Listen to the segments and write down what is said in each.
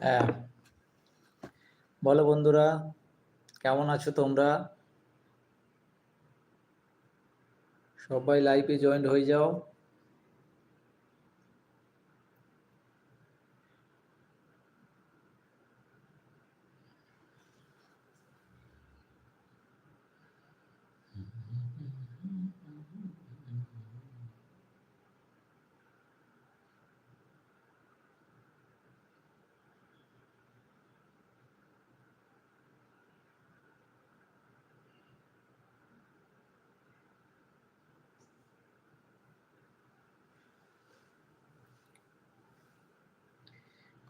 হ্যাঁ। বলো বন্ধুরা কেমন আছো তোমরা? সবাই লাইভে জয়েন্ট হয়ে যাও।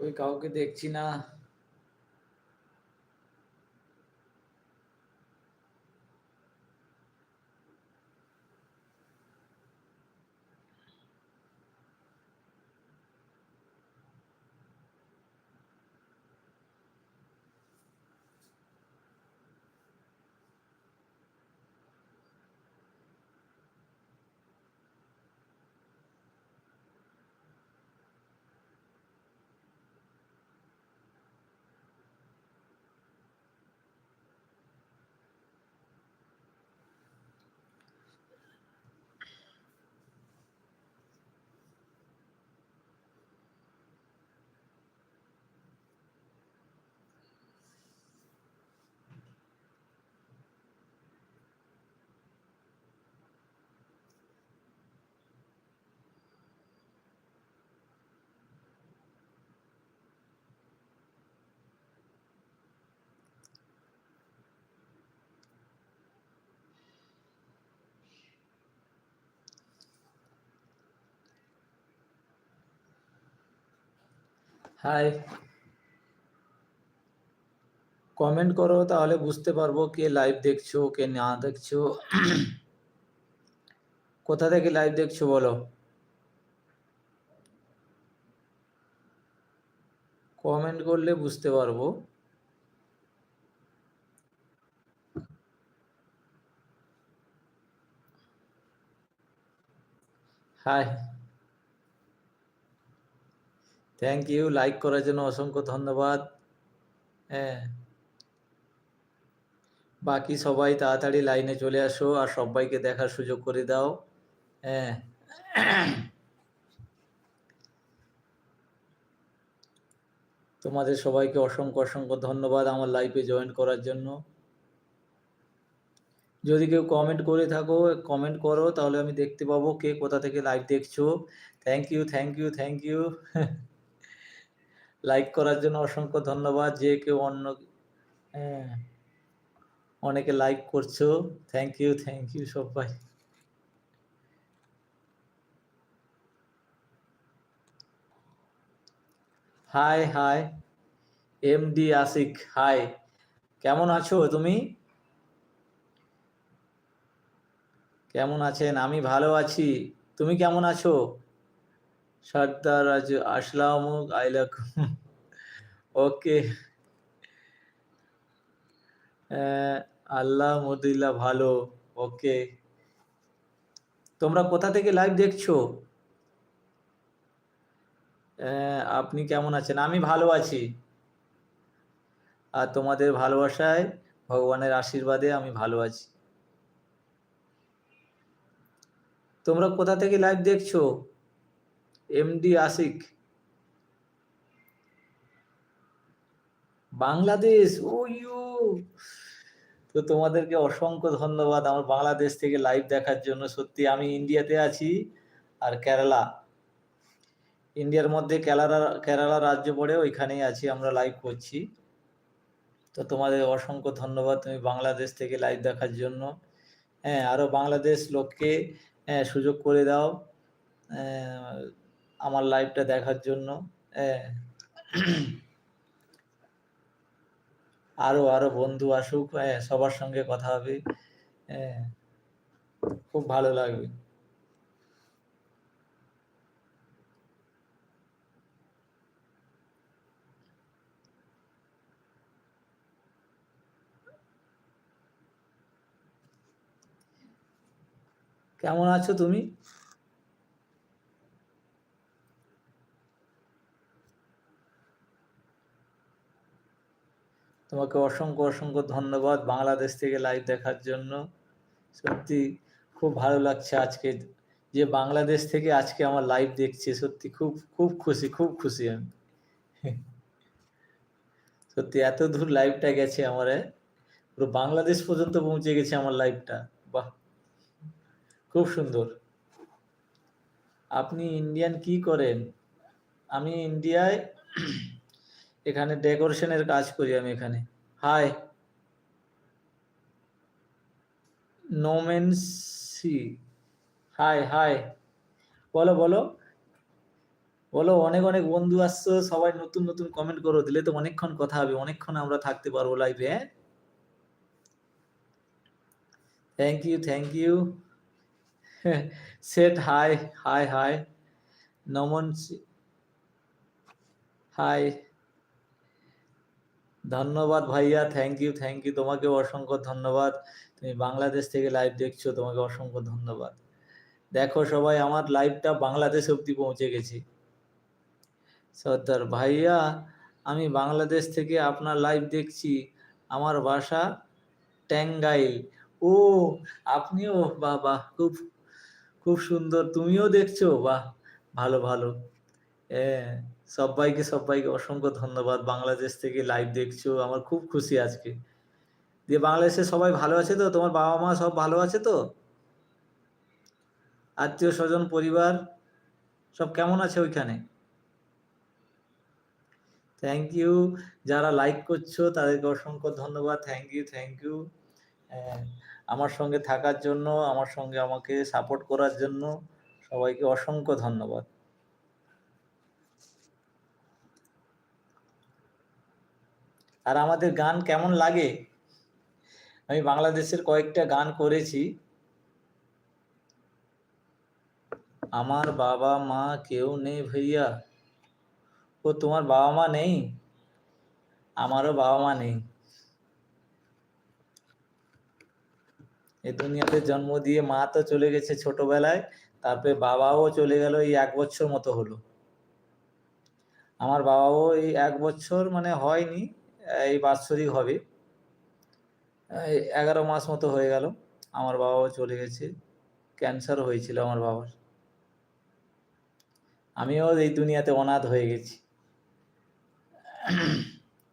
কই কাউকে দেখছি না হাই কমেন্ট করো, তাহলে বুঝতে পারব কে লাইভ দেখছ, কে না দেখছ। কোথা থেকে লাইভ দেখছ বলো? কমেন্ট করলে বুঝতে পারব। হাই থ্যাংক ইউ লাইক করার জন্য অসংখ্য ধন্যবাদ। হ্যাঁ। বাকি সবাই তাড়াতাড়ি লাইনে চলে আসো আর সবাইকে দেখার সুযোগ করে দাও। হ্যাঁ। তোমাদের সবাইকে অসংখ্য অসংখ্য ধন্যবাদ আমার লাইফে জয়েন করার জন্য। যদি কেউ কমেন্ট করে থাকো কমেন্ট করো, তাহলে আমি দেখতে পাবো কে কোথা থেকে লাইভ দেখছ। Thank you thank you thank you like করার জন্য অসংখ্য ধন্যবাদ যে কেউ অন্য হ্যাঁ অনেকে লাইক করছ। থ্যাংক ইউ থ্যাংক ইউ সবাই। Hi hi M D Ashik hi কেমন আছো তুমি? কেমন আছেন? আমি ভালো আছি। তুমি কেমন আছো? সর্দার আজ আসলাম আইলাক ওকে। আল্লাহ মদিল্লা ভালো। ওকে। তোমরা কোথা থেকে লাইভ দেখছ? আপনি কেমন আছেন? আমি ভালো আছি। আর তোমাদের ভালোবাসায়, ভগবানের আশীর্বাদে আমি ভালো আছি। তোমরা কোথা থেকে লাইভ দেখছ? এমডি আশিক বাংলাদেশ ওইও। তো তোমাদেরকে অসংখ্য ধন্যবাদ আমার বাংলাদেশ থেকে লাইভ দেখার জন্য। সত্যি আমি ইন্ডিয়াতে আছি আর কেরালা। ইন্ডিয়ার মধ্যে কেরালা কেরালা রাজ্য পড়ে ওইখানেই আছি আমরা লাইভ করছি। তো তোমাদের অসংখ্য ধন্যবাদ তুমি বাংলাদেশ থেকে লাইভ দেখার জন্য। হ্যাঁ আরও বাংলাদেশ লোককে হ্যাঁ, সুযোগ করে দাও। আহ, আমার লাইভটা দেখার জন্য আরও আরও বন্ধু আসুক সবার সঙ্গে কথা হবে খুব ভালো লাগবে। কেমন আছো তুমি? তোমাকে অসংখ্য অসংখ্য ধন্যবাদ বাংলাদেশ থেকে লাইভ দেখার জন্য। সত্যি খুব ভালো লাগছে আজকে। যে বাংলাদেশ থেকে আজকে আমার লাইভ দেখছে, সত্যি খুব খুব খুশি খুব খুশি আমি। সত্যি এত দূর লাইভটা গেছে আমার পুরো বাংলাদেশ পর্যন্ত পৌঁছে গেছে আমার লাইভটা বাহ! খুব সুন্দর। আপনি ইন্ডিয়ান কি করেন? আমি ইন্ডিয়ায় এখানে ডেকোরেশনের কাজ করি আমি এখানে। হাই নোমেন্সি হাই হাই বলো বলো। বলো, অনেক অনেক বন্ধু আসছো, সবাই নতুন নতুন কমেন্ট করো, দিলে তো অনেকক্ষণ কথা হবে, অনেকক্ষণ আমরা থাকতে পারব লাইভে হ্যাঁ? Thank you thank you set hi hi hi Naman hi ধন্যবাদ ভাইয়া থ্যাংক ইউ থ্যাংক ইউ তোমাকে অসংখ্য ধন্যবাদ। তুমি বাংলাদেশ থেকে লাইভ দেখছ, তোমাকে অসংখ্য ধন্যবাদ। দেখো সবাই, আমার লাইভটা বাংলাদেশ অব্দি পৌঁছে গেছি। সর্দার ভাইয়া, আমি বাংলাদেশ থেকে আপনার লাইভ দেখছি। আমার বাসা ট্যাঙ্গাইল। ও, আপনিও, বাহ বাহ, খুব খুব সুন্দর। তুমিও দেখছ? বাহ, ভালো ভালো। হ্যাঁ। সবাইকে সবাইকে অসংখ্য ধন্যবাদ। বাংলাদেশ থেকে লাইভ দেখছ, আমার খুব খুশি আজকে। দিয়ে বাংলাদেশে সবাই ভালো আছে তো? তোমার বাবা মা সব ভালো আছে তো? আত্মীয় স্বজন, পরিবার, সব কেমন আছে ওইখানে? থ্যাংক ইউ যারা লাইক করছ, তাদেরকে অসংখ্য ধন্যবাদ। থ্যাংক ইউ থ্যাংক ইউ আমার সঙ্গে থাকার জন্য, আমার সঙ্গে আমাকে সাপোর্ট করার জন্য সবাইকে অসংখ্য ধন্যবাদ। আর আমাদের গান কেমন লাগে? আমি বাংলাদেশের কয়েকটা গান করেছি। আমার বাবা মা কেউ নেই ভাইয়া। ও তোমার বাবা মা নেই? আমারও বাবা মা নেই। এ দুনিয়াতে জন্ম দিয়ে মা তো চলে গেছে ছোটবেলায়, তারপরে বাবাও চলে গেল এই এক বছর মতো হলো। আমার বাবাও এই এক বছর মানে হয়নি। এই বাৎসরিক হবে। এগারো মাস মতো হয়ে গেল, আমার বাবাও চলে গেছে। ক্যান্সার হয়েছিল আমার বাবার। আমিও এই দুনিয়াতে অনাথ হয়ে গেছি।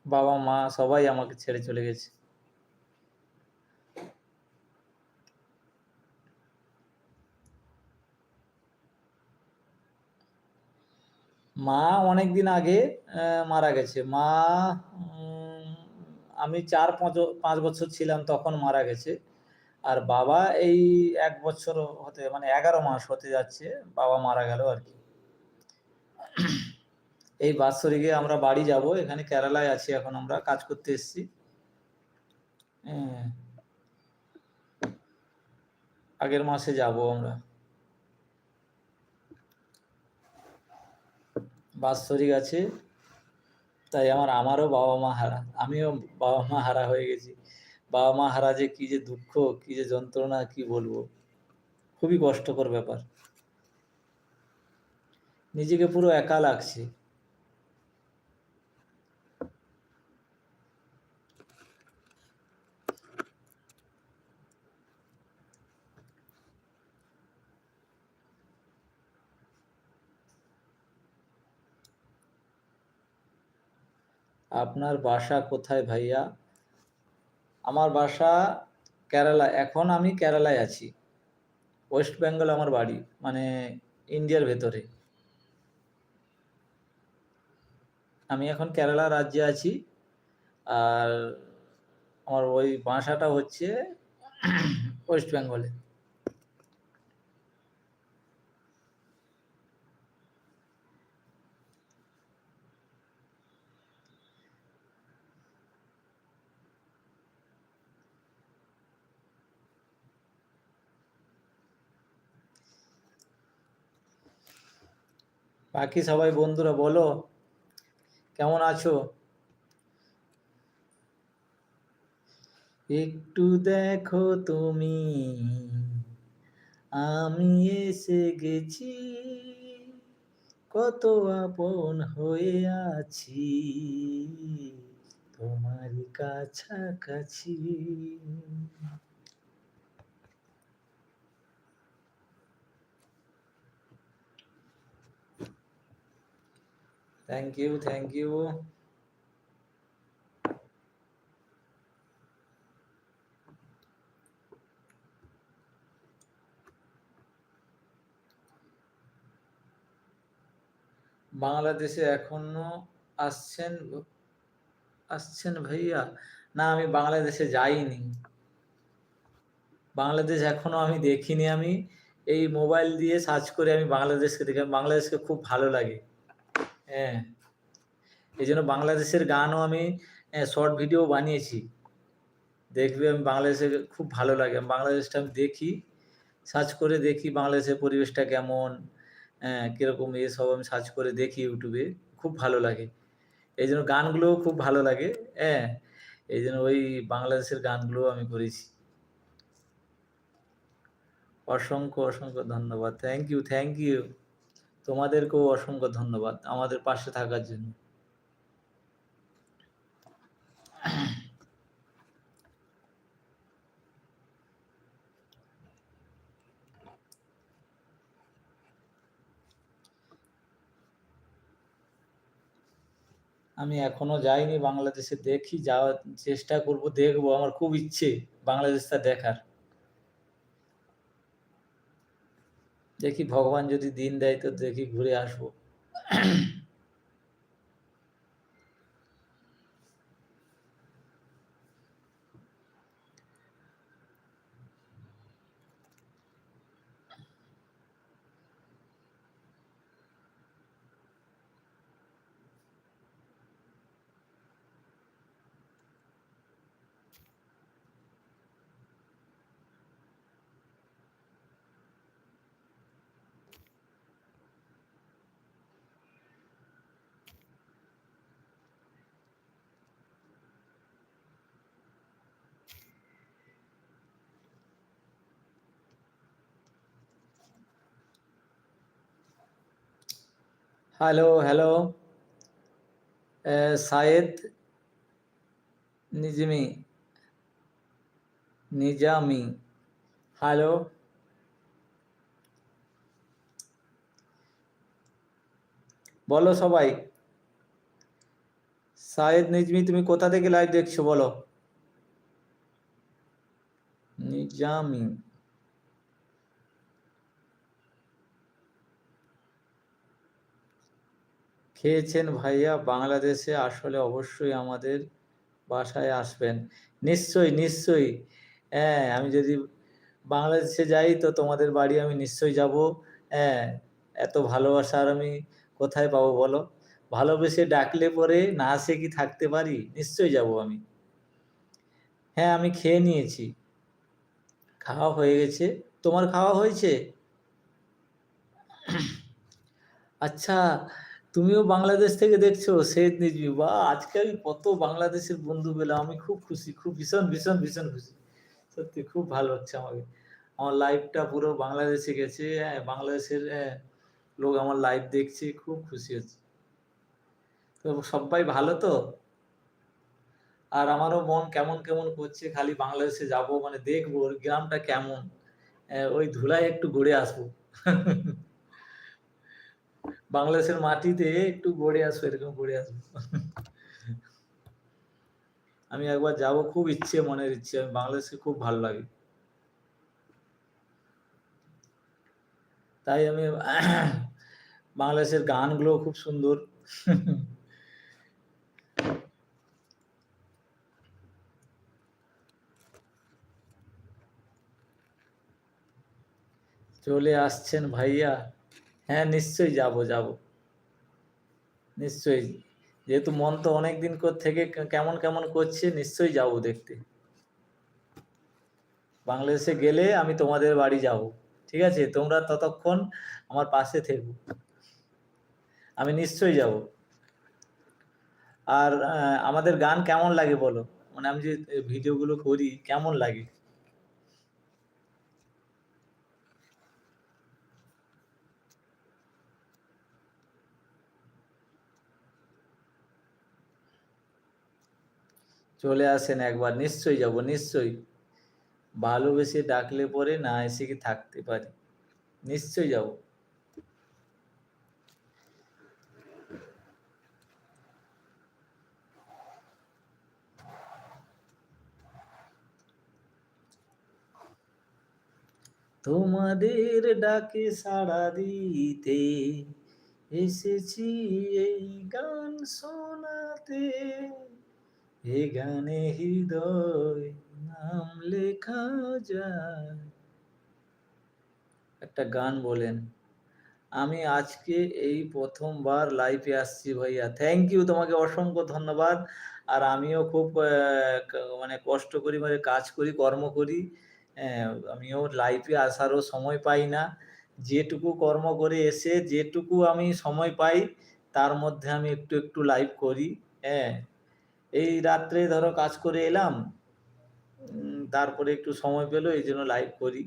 বাবা, মা সবাই আমাকে ছেড়ে চলে গেছে। মা অনেক দিন আগে মারা গেছে। মা আমি চার পাঁচ বছর ছিলাম, তখন মারা গেছে। আর বাবা এই এক বছর হতে মানে এগারো মাস হতে যাচ্ছে, বাবা মারা গেল আর কি। এই বাৎসরিকে আমরা বাড়ি যাব, এখানে কেরালায় আছি এখন আমরা, কাজ করতে এসছি। হ্যাঁ। আগের মাসে যাব আমরা। বাৎসরিক আছে। তাই আমার, আমারও বাবা মা হারা, আমিও বাবা মা হারা হয়ে গেছি। বাবা মা হারা যে কি যে দুঃখ, কি যে যন্ত্রণা, কি বলব? খুবই কষ্টকর ব্যাপার। নিজেকে পুরো একা লাগছে। আপনার বাসা কোথায় ভাইয়া? আমার বাসা কেরালা, এখন আমি কেরালায় আছি। ওয়েস্ট বেঙ্গল আমার বাড়ি মানে ইন্ডিয়ার ভেতরে। আমি এখন কেরালা রাজ্যে আছি। আর আমার ওই বাসাটা হচ্ছে ওয়েস্ট বেঙ্গলে। বাকি সবাই বন্ধুরা বলো, কেমন আছো? একটু দেখো তুমি, আমি এসে গেছি, কত আপন হয়ে আছি, তোমারই কাছাকাছি। থ্যাংক ইউ থ্যাংক ইউ বাংলাদেশে এখনও আসছেন আসছেন ভাইয়া? না, আমি বাংলাদেশে যাইনি। বাংলাদেশ এখনও আমি দেখিনি আমি। এই মোবাইল দিয়ে সার্চ করে আমি বাংলাদেশকে দেখি, বাংলাদেশকে খুব ভালো লাগে। হ্যাঁ। এই জন্য বাংলাদেশের গানও আমি শর্ট ভিডিও বানিয়েছি। দেখবে আমি বাংলাদেশে খুব ভালো লাগে। আমি বাংলাদেশটা আমি দেখি সার্চ করে দেখি বাংলাদেশের পরিবেশটা কেমন কীরকম এসব আমি সার্চ করে দেখি ইউটিউবে, খুব ভালো লাগে। এই জন্য গানগুলোও খুব ভালো লাগে হ্যাঁ। এই জন্য ওই বাংলাদেশের গানগুলো আমি করেছি। অসংখ্য অসংখ্য ধন্যবাদ। থ্যাংক ইউ থ্যাংক ইউ তোমাদেরকেও অসংখ্য ধন্যবাদ আমাদের পাশে থাকার জন্য। আমি এখনও যাইনি বাংলাদেশে, দেখি যাওয়ার চেষ্টা করব, দেখব, আমার খুব ইচ্ছে বাংলাদেশটা দেখার। দেখি ভগবান যদি দিন দেয় তো দেখি ঘুরে আসব। Hello hello Sayed নিজমি Nizami hello বলো সবাই। সায়েদ নিজমি তুমি কোথা থেকে লাইভ দেখছ বলো? নিজামি খেয়েছেন ভাইয়া, বাংলাদেশে আসলে অবশ্যই আমাদের বাসায় আসবেন। নিশ্চয়ই নিশ্চয়ই। হ্যাঁ আমি যদি বাংলাদেশে যাই তো তোমাদের বাড়ি আমি নিশ্চয়ই যাব। হ্যাঁ এত ভালোবাসা আর আমি কোথায় পাবো বলো? ভালোবেসে ডাকলে পরে না আসে কি থাকতে পারি? নিশ্চয়ই যাব আমি। হ্যাঁ আমি খেয়ে নিয়েছি। খাওয়া হয়ে গেছে। তোমার খাওয়া হয়েছে? আচ্ছা তুমিও বাংলাদেশ থেকে দেখছ সৈয়দ নিজবি বা, আজকে আমি কত বাংলাদেশের বন্ধু পেলাম, আমি খুব খুশি, খুব ভীষণ ভীষণ ভীষণ খুশি। সত্যি, খুব ভালো হচ্ছে আমাকে। আমার লাইভটা পুরো বাংলাদেশে গেছে হ্যাঁ বাংলাদেশের লোক আমার লাইভ দেখছে, খুব খুশি হচ্ছে। তো সবাই ভালো তো? আর আমারও মন কেমন কেমন করছে, খালি বাংলাদেশে যাব মানে দেখব গ্রামটা কেমন? ওই ধুলায় একটু ঘুরে আসব। বাংলাদেশের মাটিতে একটু গড়ে আসব এরকম গড়ে আসব আমি একবার যাব, খুব ইচ্ছে, মনের ইচ্ছে। আমি বাংলাদেশে খুব ভালো লাগে। তাই আমি বাংলাদেশের গানগুলো খুব সুন্দর। চলে আসছেন ভাইয়া। হ্যাঁ নিশ্চয়ই যাব যাব। নিশ্চয়ই। যেহেতু মন তো অনেকদিন থেকে কেমন কেমন করছে, নিশ্চয়ই যাব দেখতে। বাংলাদেশে গেলে আমি তোমাদের বাড়ি যাব। ঠিক আছে? তোমরা ততক্ষণ আমার পাশে থেকো। আমি নিশ্চয়ই যাব। আর আমাদের গান কেমন লাগে বলো? মানে আমি যে ভিডিওগুলো করি, কেমন লাগে? চলে আসেন একবার, নিশ্চয়ই যাব, নিশ্চয়ই। ভালোবেসে ডাকলে পরে না এসে কি থাকতে পারি? নিশ্চয়ই যাব। তোমাদের ডাকে সাড়া দিতে এসেছি এই গান শোনাতে। এ গানে হৃদয় নাম লেখা যায়। একটা গান বলেন। আমি আজকে এই প্রথমবার লাইভে আসছি ভাইয়া। থ্যাংক ইউ তোমাকে অসংখ্য ধন্যবাদ। আর আমিও খুব মানে কষ্ট করি মানে কাজ করি, কর্ম করি। আমিও লাইভে আসারও সময় পাই না। যেটুকু কর্ম করে এসে, যেটুকু আমি সময় পাই, তার মধ্যে আমি একটু একটু লাইভ করি। হ্যাঁ। এই রাত্রে ধরো কাজ করে এলাম তারপরে একটু সময় পেল, এই জন্য লাইভ করি।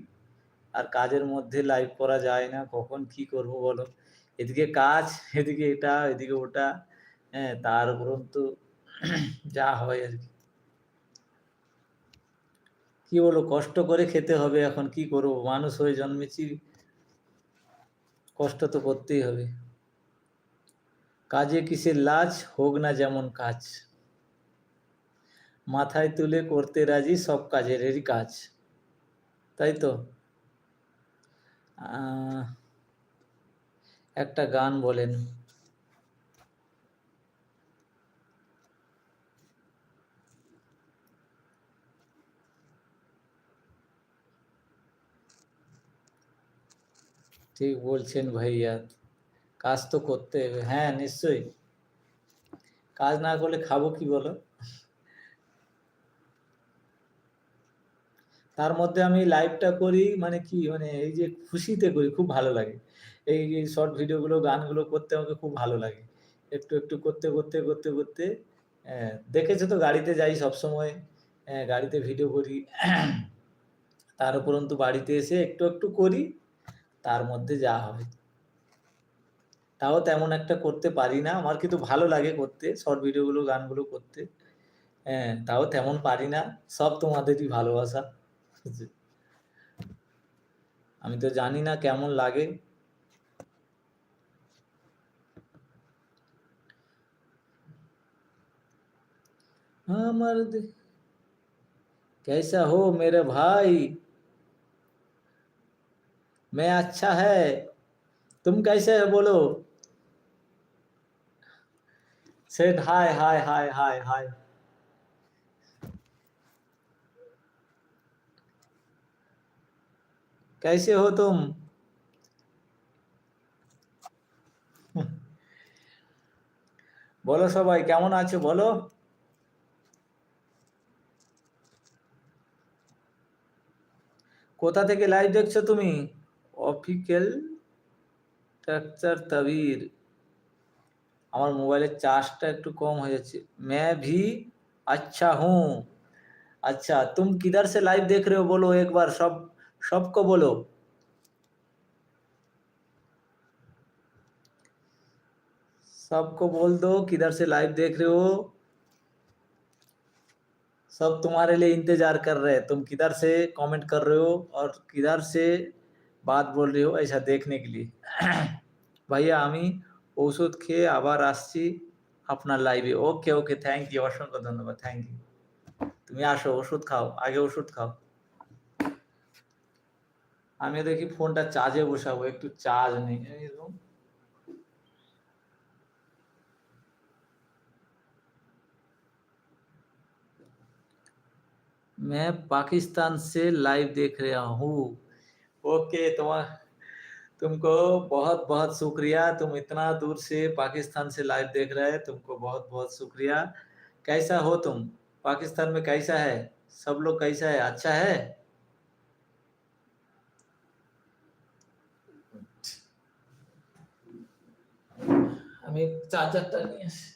আর কাজের মধ্যে লাইভ করা যায় না, কখন কি করব বলো? এদিকে কাজ, এদিকে এটা, এদিকে ওটা হ্যাঁ তার উপর তো যা হয় আর কি। কি বলো, কষ্ট করে খেতে হবে এখন, কি করব? মানুষ হয়ে জন্মেছি, কষ্ট তো করতেই হবে। কাজে কিসের লাজ? হোক না যেমন কাজ। মাথায় তুলে করতে রাজি সব কাজেরই কাজ। তাই তো? একটা গান বলেন। ঠিক বলছেন ভাইয়া। কাজ তো করতে হবে। হ্যাঁ নিশ্চয়ই। কাজ না করলে খাব কি বলো? তার মধ্যে আমি লাইভটা করি মানে কি মানে এই যে খুশিতে করি, খুব ভালো লাগে। এই যে শর্ট ভিডিওগুলো গানগুলো করতে আমাকে খুব ভালো লাগে। একটু একটু করতে করতে করতে করতে দেখেছ তো গাড়িতে যাই সবসময় গাড়িতে ভিডিও করি। তার উপরন্তু বাড়িতে এসে একটু একটু করি, তার মধ্যে যা হয়। তাও তেমন একটা করতে পারি না, আমার কিন্তু ভালো লাগে করতে শর্ট ভিডিওগুলো গানগুলো করতে হ্যাঁ তাও তেমন পারি না, সব তোমাদেরই ভালোবাসা। আমি তো জানি না কেমন লাগে আমার कैसा हो मेरे भाई मैं अच्छा है तुम कैसे है बोलो सेड हाय हाय हाय हाय हाय कैसे हो तुम বলো সবাই কেমন আছো বলো কোথা থেকে লাইভ দেখছো তুমি অফিকেল স্ট্রাকচার তাবির আমার মোবাইলের চার্জটা একটু কম হয়ে যাচ্ছে मैं भी अच्छा हूँ अच्छा तुम किधर से लाइव देख रहे हो बोलो एक बार सब सबको बोलो सबको बोल दो किधर से लाइव देख रहे हो सब तुम्हारे लिए इंतजार कर रहे हैं तुम किधर से कमेंट कर रहे हो और किधर से बात बोल रहे हो ऐसा देखने के लिए ভাইয়া আমি ওষুধ খেয়ে আবার আসছি আপনার লাইভে ওকে ওকে থ্যাংক ইউ অসংখ্য ধন্যবাদ থ্যাংক ইউ তুমি আসো ওষুধ খাও আগে ওষুধ খাও আমি দেখি ফোনটা চার্জে বসাবো একটু চার্জ নেই मैं पाकिस्तान से लाइव देख रहा हूँ ओके तुम्हारा तुमको बहुत बहुत शुक्रिया तुम इतना दूर से पाकिस्तान से लाइव देख रहे हैं तुमको बहुत बहुत शुक्रिया कैसा हो तुम पाकिस्तान में कैसा है सब लोग कैसा है अच्छा है আমি চার্জারটা নিয়ে আসি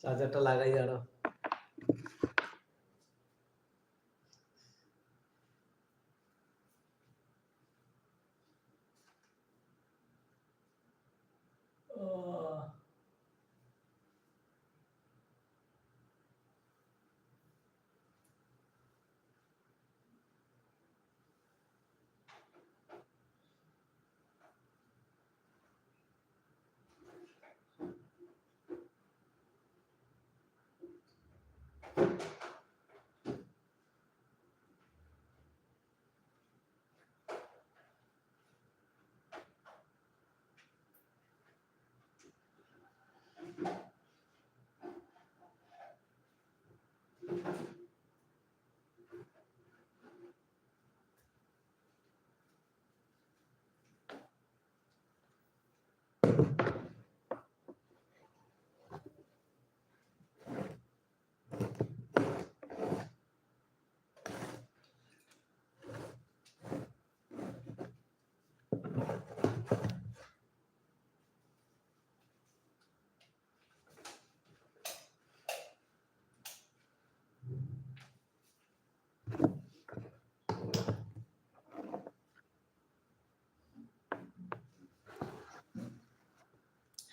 চার্জারটা লাগাই আরও।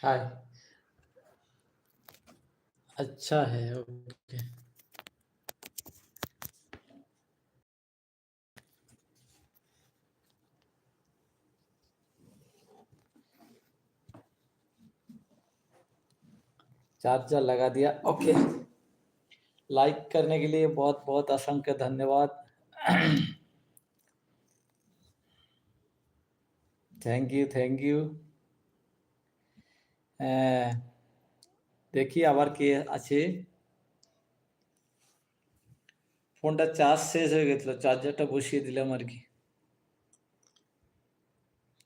हाय अच्छा है, ओके। चार्जर लगा दिया, ओके। लाइक करने के लिए बहुत बहुत असंख्य धन्यवाद। Thank you thank you. দেখি আবার কে আছে। ফোনটা চার্জ শেষ হয়ে গেছিল চার্জারটা বসিয়ে দিলাম আর কি।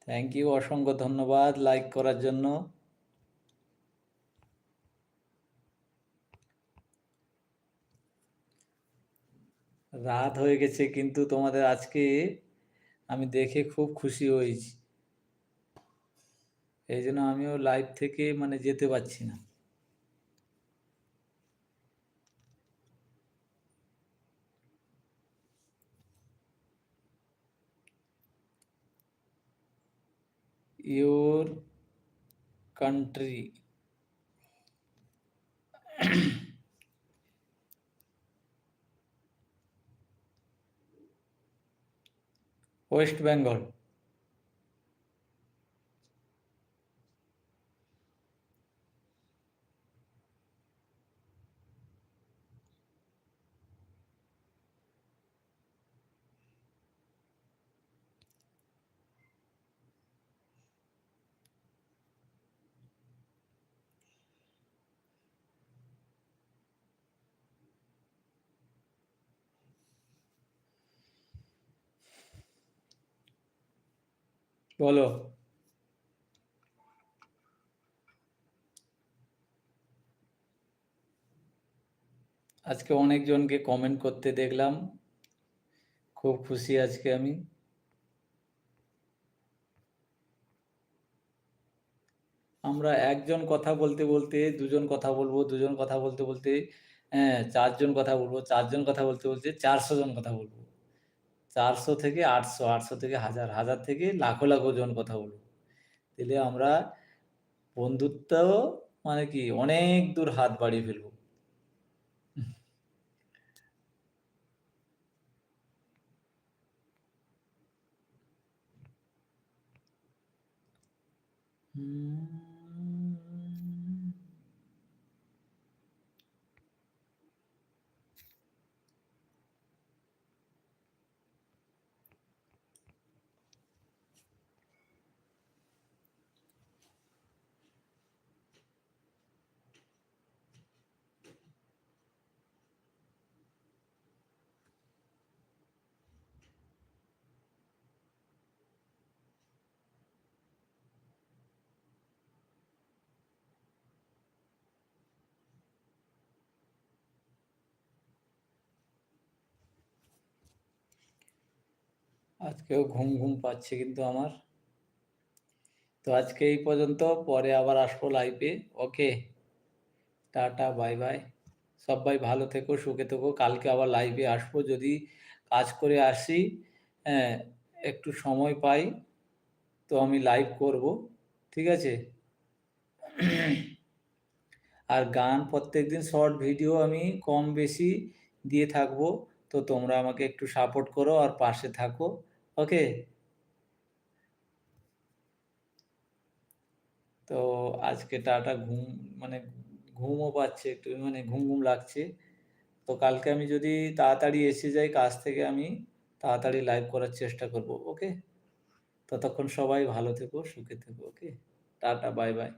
থ্যাংক ইউ অসংখ্য ধন্যবাদ লাইক করার জন্য। রাত হয়ে গেছে কিন্তু তোমাদের আজকে আমি দেখে খুব খুশি হয়েছি। এই জন্য আমিও লাইভ থেকে মানে যেতে পারছি না। Your country. ওয়েস্ট বেঙ্গল বলো। আজকে অনেকজনকে কমেন্ট করতে দেখলাম। খুব খুশি আজকে আমি। আমরা একজন কথা বলতে বলতে, দুজন কথা বলব, দুজন কথা বলতে বলতে হ্যাঁ চারজন কথা বলব, চারজন কথা বলতে বলতে চারশো জন কথা বলব। চারশো থেকে আটশো আটশো থেকে হাজার হাজার থেকে লাখো লাখো জন কথা বলব তাহলে আমরা বন্ধুত্ব মানে কি অনেক দূর হাত বাড়িয়ে ফেলব। আজকেও ঘুম ঘুম পাচ্ছে কিন্তু আমার। তো আজকে এই পর্যন্ত, পরে আবার আসব লাইভে ওকে টাটা বাই বাই সবাই ভালো থেকো, সুখে থেকো। কালকে আবার লাইভে আসব। যদি কাজ করে আসি হ্যাঁ একটু সময় পাই, তো আমি লাইভ করব। ঠিক আছে? আর গান প্রত্যেকদিন শর্ট ভিডিও আমি কম বেশি দিয়ে থাকব। তো তোমরা আমাকে একটু সাপোর্ট করো আর পাশে থাকো। ওকে। তো আজকে টাটা, ঘুম মানে ঘুমও পাচ্ছে, একটু মানে ঘুম ঘুম লাগছে। তো কালকে আমি যদি তাড়াতাড়ি এসে যাই কাজ থেকে আমি, তাড়াতাড়ি লাইভ করার চেষ্টা করব, ওকে? ততক্ষণ সবাই ভালো থেকো, সুখে থেকো, ওকে? Tata bye bye